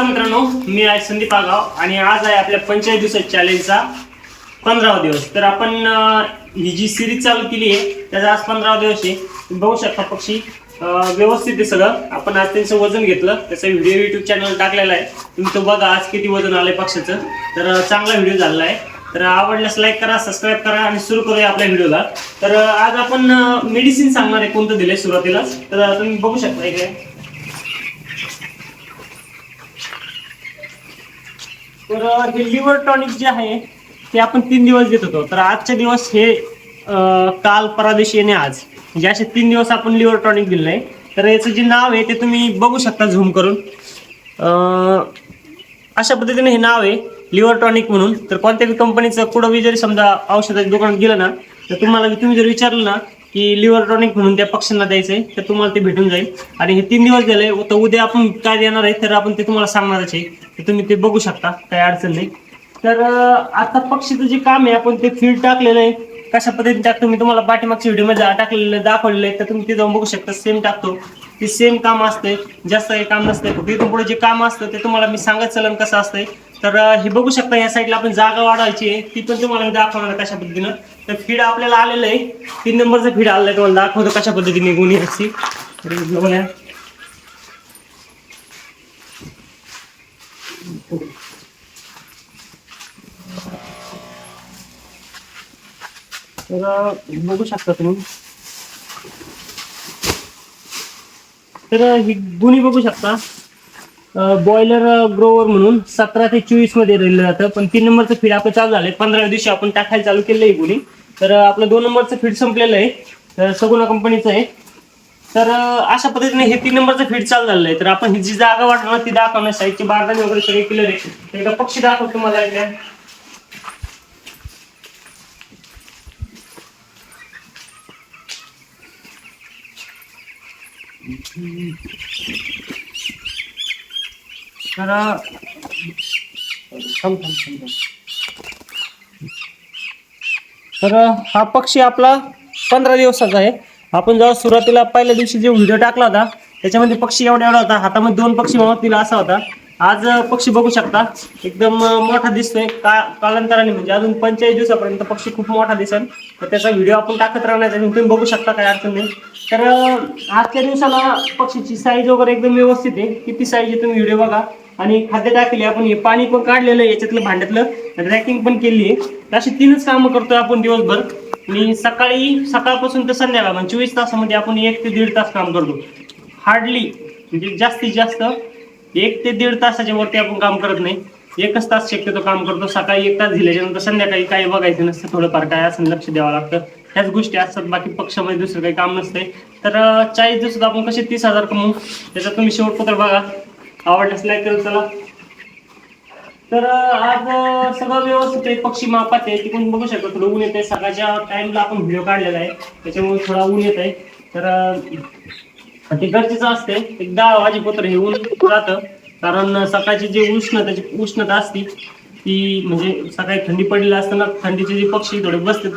नमस्कार मित्रांनो मी आहे संदीप आगाव आणि आज आहे आपल्या पंचेचाळीस दिवसात चॅलेंजचा पंधरावा दिवस. तर आपण ही जी सिरीज चालू केली आहे त्याचा आज पंधरावा दिवस आहे. बघू शकता पक्षी व्यवस्थित आहे सगळं. आपण आज त्यांचं वजन घेतलं. त्याचा व्हिडिओ युट्यूब चॅनल टाकलेला आहे. तुम्ही तो बघा आज किती वजन आलंय पक्षाचं तर चांगला व्हिडिओ झालेला आहे. तर आवडल्यास लाईक करा सबस्क्राईब करा आणि सुरू करूया आपल्या व्हिडिओला तर आज आपण मेडिसिन सांगणार आहे कोणतं दिलंय सुरुवातीला. तर तुम्ही बघू शकता इकडे तर हे लिव्हर टॉनिक जे आहे ते आपण तीन दिवस देत होतो. तर आजचे दिवस हे काल परादेशी आणि आज म्हणजे असे तीन दिवस आपण लिव्हर टॉनिक दिलं आहे तर याचं जे नाव आहे ते तुम्ही बघू शकता झूम करून. अशा पद्धतीने हे नाव आहे लिव्हर टॉनिक म्हणून. तर कोणत्याही कंपनीचं कुठं बी जरी समजा औषधाच्या दुकानात गेलं ना तर तुम्हाला तुम्ही जर विचारलं ना की लिव्हर टॉनिक म्हणून त्या पक्ष्यांना द्यायचं आहे तर तुम्हाला ते भेटून जाईल. आणि हे तीन दिवस झाले तर उद्या आपण काय देणार आहे तर आपण ते तुम्हाला सांगणारच आहे. तर तुम्ही ते बघू शकता काही अडचण नाही. तर आता पक्षीचं जे काम आहे आपण ते फील्ड टाकलेलं आहे. कशा पद्धतीने टाकतो मी तुम्हाला पाठीमागच्या व्हिडिओमध्ये टाकलेलं दाखवलेलं आहे तर तुम्ही ते जाऊन बघू शकता. सेम टाकतो. ते सेम काम असतंय. जास्त काही काम नसतंय. फक्त इथून पुढे जे काम असतं ते तुम्हाला मी सांगत चलन कसं असतंय. तर हे बघू शकता या साईडला आपण जागा वाढवायची आहे. ती पण तुम्हाला मी दाखवणार कशा पद्धतीनं. तर फीड आपल्याला आलेलं आहे. तीन नंबरचं फीड आलेलं आहे. तुम्हाला दाखवतो कशा पद्धतीने गुन्हे याची बघूया. तर बघू शकता तुम्ही. तर ही दोन्ही बघू शकता. बॉयलर ग्रोवर म्हणून सतरा ते चोवीसमध्ये दिलं जातं. पण तीन नंबरचं फीड आपलं चालू झालंय. पंधरा दिवशी आपण टाकायला चालू केलं आहे गुणी तर आपलं दोन नंबरचं फीड संपलेलं आहे. तर सगुना कंपनीचं आहे. तर अशा पद्धतीने हे तीन नंबरचं फीड चालू झालेलं आहे. तर आपण ही जी जागा वाटणार ती दाखवणार. साईडची बारदाणी वगैरे सगळे क्लिअर आहे. तर एकदा पक्षी दाखवतो तुम्हाला तर तर हा पक्षी आपला पंधरा दिवसाचा आहे. आपण जेव्हा सुरुवातीला पहिल्या दिवशी जे व्हिडिओ टाकला होता त्याच्यामध्ये पक्षी एवढा एवढा होता. हातामध्ये दोन पक्षी तिला असा होता. आज पक्षी बघू शकता. एकदम मोठा दिसतोय. का कालांतराने म्हणजे अजून पंचेचाळीस दिवसापर्यंत पक्षी खूप मोठा दिसेल. तर त्याचा व्हिडिओ आपण टाकत राहणार आहे. तुम्ही बघू शकता काय अडचण नाही. तर आजच्या दिवसाला पक्षीची साईज वगैरे एकदम व्यवस्थित आहे. किती साईज तुम्ही व्हिडिओ बघा. आणि खाद्य टाकले आपण हे पाणी पण काढलेलं आहे याच्यातलं भांड्यातलं. रॅकिंग पण केली आहे. अशी तीनच कामं करतोय आपण दिवसभर. आणि सकाळी सकाळपासून ते संध्याकाळ म्हणजे चोवीस तासामध्ये आपण एक ते दीड तास काम करतो. हार्डली म्हणजे जास्तीत जास्त एक ते दीड तासाच्या वरती आपण काम करत नाही. एकच तास शक्यतो काम करतो. सकाळी एक तास दिल्याच्यानंतर संध्याकाळी काही बघायचं नसतं. थोडंफार काय असं लक्ष द्यावं लागतं. ह्याच गोष्टी असतात. बाकी पक्षामध्ये दुसरं काही काम नसतंय. तर चाळीस दिवसात आपण कसे तीस हजार कमवू? त्याचा तुम्ही शेवटपत्र बघा. आवडल्यास नाही तर चला. तर आज सगळं व्यवस्थित आहे. पक्षी मापात आहे. तिकडून बघू शकतो. थोडं ऊन येत आहे सकाळच्या टाइमला आपण व्हिडिओ काढलेला आहे. त्याच्यामुळे थोडा ऊन येत आहे तर ते गरजेचं असते. एक दहा वाजेपर्यंत हे ऊन राहतं. कारण सकाळची जी उष्णता उष्णता असती ती म्हणजे सकाळी थंडी पडलेली असताना थंडीचे जे पक्षी थोडे बसते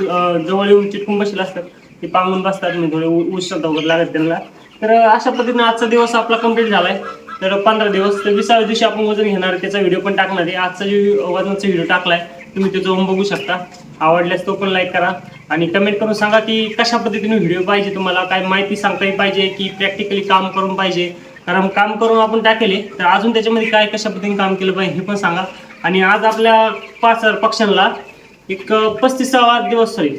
जवळ येऊन चिटकून बसले असतात. ते पांगून बसतात म्हणजे थोडे उ- उष्णता वगैरे लागत त्यांना. तर अशा पद्धतीने आजचा दिवस आपला कंप्लीट झालाय. तर पंधरा दिवस तर विसाव्या दिवशी आपण वजन घेणार त्याचा व्हिडिओ पण टाकणार आहे. आजचा जे वजनाचा व्हिडिओ टाकलाय तुम्ही तो जाऊन बघू शकता. आवडल्यास तो पण लाईक करा. आणि कमेंट करून सांगा की कशा पद्धतीने व्हिडिओ पाहिजे तुम्हाला? काय माहिती सांगता पाहिजे की प्रॅक्टिकली काम करून पाहिजे? कारण काम करून आपण टाकेले तर अजून त्याच्यामध्ये काय कशा पद्धतीने काम केलं पाहिजे हे पण सांगा. आणि आज आपल्या पाच पक्षांना एक पस्तीसावा दिवस सॉरी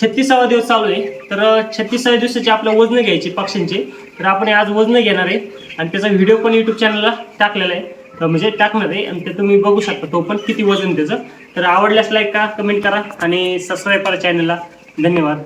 छत्तीसावा दिवस चालू आहे. तर छत्तीसाव्या दिवसाचे आपल्या वजन घ्यायचे पक्ष्यांचे. तर आपण आज वजन घेणार आहे. आणि त्याचा व्हिडिओ पण यूट्यूब चॅनलला टाकलेला आहे. म्हणजे टाकणार आहे आणि ते तुम्ही बघू शकता. तो पण किती वजन त्याचं. तर आवडल्यास लाईक का कमेंट करा आणि सबस्क्राईब करा चॅनलला धन्यवाद.